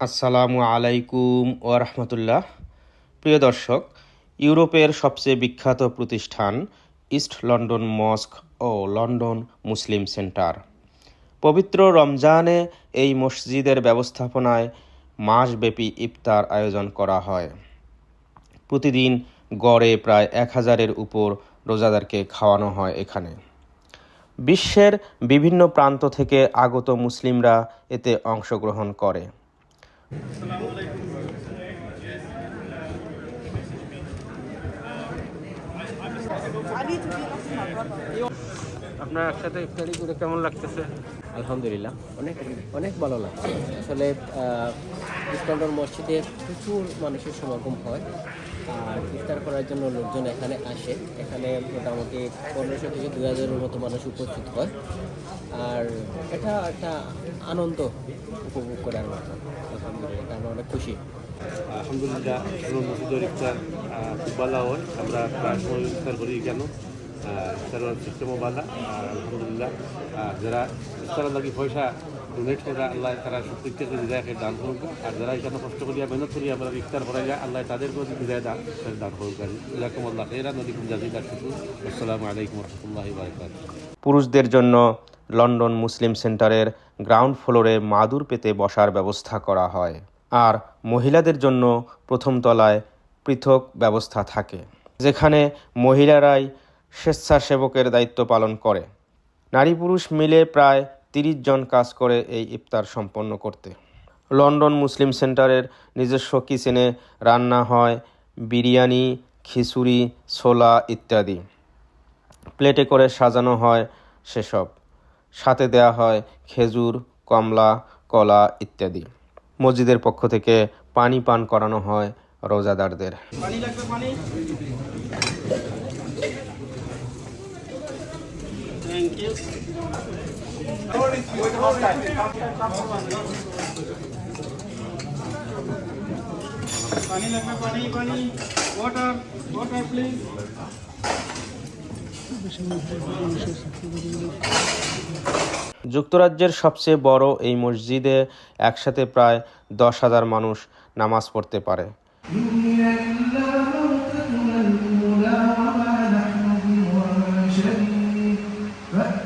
আসসালামু আলাইকুম ও রহমতুল্লাহ। প্রিয় দর্শক, ইউরোপের সবচেয়ে বিখ্যাত প্রতিষ্ঠান ইস্ট লন্ডন মস্ক ও লন্ডন মুসলিম সেন্টার। পবিত্র রমজানে এই মসজিদের ব্যবস্থাপনায় মাসব্যাপী ইফতার আয়োজন করা হয়। প্রতিদিন গড়ে প্রায় এক হাজারের উপর রোজাদারকে খাওয়ানো হয় এখানে। বিশ্বের বিভিন্ন প্রান্ত থেকে আগত মুসলিমরা এতে অংশগ্রহণ করে। আপনার একসাথে ইফতারি করে কেমন লাগতেছে? আলহামদুলিল্লাহ, অনেক অনেক ভালো লাগছে। আসলে ইস্টার্ন মসজিদে প্রচুর মানুষের সমাগম হয়, আর ইফতার করার জন্য লোকজন এখানে আসে। এখানে মোটামুটি পনেরোশো থেকে দু হাজারের মতো মানুষ উপস্থিত হয়। আর এটা একটা আনন্দ উপভোগ করার মতো। আলহামদুলিল্লাহ আমরা অনেক খুশি। আলহামদুলিল্লাহ মসজিদ ইফতার খুব ভালো হয় আমরা প্রায় সময় ইফতার করি কেন? ভালো আর আলহামদুলিল্লাহ যারা ইফতারের লাগি পয়সা ডোনেট করে আল্লাহ তারা প্রত্যেককে হৃদয়কে দান করুক। আর যারা এখানে কষ্ট করিয়া মেহনত করিয়া আমরা ইফতার করা যায় আল্লাহ তাদের প্রতি হৃদয় দান দান করুক। আর ইলাকুম আল্লাহ খেরা নদীকুম জাজিদা শুকুর। আসসালামু আলাইকুম রহমতুল্লাহ বারকাত পুরুষদের জন্য লন্ডন মুসলিম সেন্টারের গ্রাউন্ড ফ্লোরে মাদুর পেতে বসার ব্যবস্থা করা হয়। আর মহিলাদের জন্য প্রথম তলায় পৃথক ব্যবস্থা থাকে। যেখানে মহিলারাই স্বেচ্ছাসেবকের দায়িত্ব পালন করে। নারী পুরুষ মিলে প্রায় তিরিশ জন কাজ করে এই ইফতার সম্পন্ন করতে। লন্ডন মুসলিম সেন্টারের নিজস্ব কিচেনে রান্না হয়, বিরিয়ানি, খিচুড়ি, ছোলা ইত্যাদি। প্লেটে করে সাজানো হয় সেসব। সাথে দেয়া হয় খেজুর, কমলা, কলা ইত্যাদি। মসজিদের পক্ষ থেকে পানি পান করানো হয় রোজাদারদের। পানি লাগবে পানি পানি ওয়াটার ওয়াটার প্লিজ যুক্তরাজ্যের সবচেয়ে বড় এই মসজিদে একসাথে প্রায় দশ হাজার মানুষ নামাজ পড়তে পারে।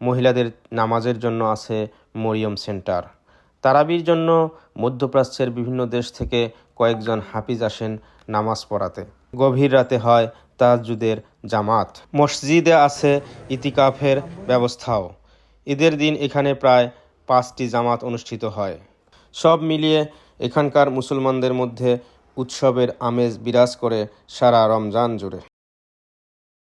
মহিলাদের নামাজের জন্য আছে মরিয়ম সেন্টার। তারাবির জন্য মধ্যপ্রাচ্যের বিভিন্ন দেশ থেকে কয়েকজন হাফিজ আসেন নামাজ পড়াতে। গভীর রাতে হয় তাজুদের জামাত। মসজিদে আছে ইতিকাফের ব্যবস্থাও। ঈদের দিন এখানে প্রায় পাঁচটি জামাত অনুষ্ঠিত হয়। সব মিলিয়ে এখানকার মুসলমানদের মধ্যে উৎসবের আমেজ বিরাজ করে সারা রমজান জুড়ে।